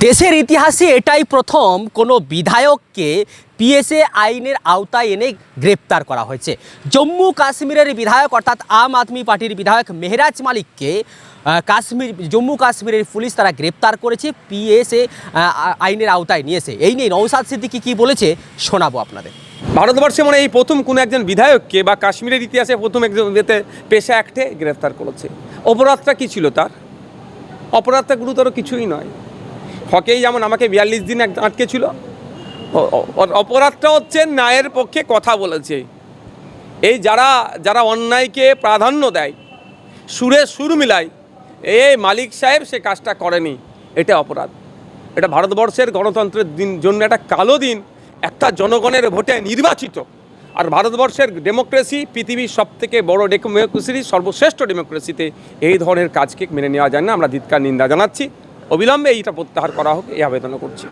দেশের ইতিহাসে এটাই প্রথম কোনো বিধায়ককে পিএসএ আইনের আওতায় এনে গ্রেপ্তার করা হয়েছে। জম্মু কাশ্মীরের বিধায়ক অর্থাৎ আম আদমি পার্টির বিধায়ক মেহরাজ মালিককে কাশ্মীর, জম্মু কাশ্মীরের পুলিশ তারা গ্রেপ্তার করেছে, পিএসএ আইনের আওতায় নিয়েছে এই নিয়ে নৌসাদ সিদ্দিকি কী বলেছে শোনাবো আপনাদের। ভারতবর্ষে মানে এই প্রথম কোনো একজন বিধায়ককে বা কাশ্মীরের ইতিহাসে প্রথম একজন এতে পেশা অ্যাক্টে গ্রেফতার করেছে। অপরাধটা কী ছিল তার? অপরাধটা গুরুতর কিছুই নয়। হকেই যেমন আমাকে বিয়াল্লিশ দিন এক- আটকে ছিল অ- অ- অপরাধটা হচ্ছে ন্যায়ের পক্ষে কথা বলেছে। এই যারা যারা অন্যায়কে প্রাধান্য দেয়, সুরে সুর মিলায়, এ মালিক সাহেব সে কাজটা করেনি, এটা অপরাধ। এটা ভারতবর্ষের গণতন্ত্রের দিন, জন্য একটা কালো দিন, একটা জনগণের ভোটে নির্বাচিত। আর ভারতবর্ষের ডেমোক্রেসি পৃথিবীর সব থেকে বড় ডেমোক্রেসি, সর্বশ্রেষ্ঠ ডেমোক্রেসিতে এই ধরনের কাজকে মেনে নেওয়া যায় না। আমরা ধিৎকার, নিন্দা জানাচ্ছি। অবিলম্বে এইটা প্রত্যাহার করা হোক এই আবেদনও করছি।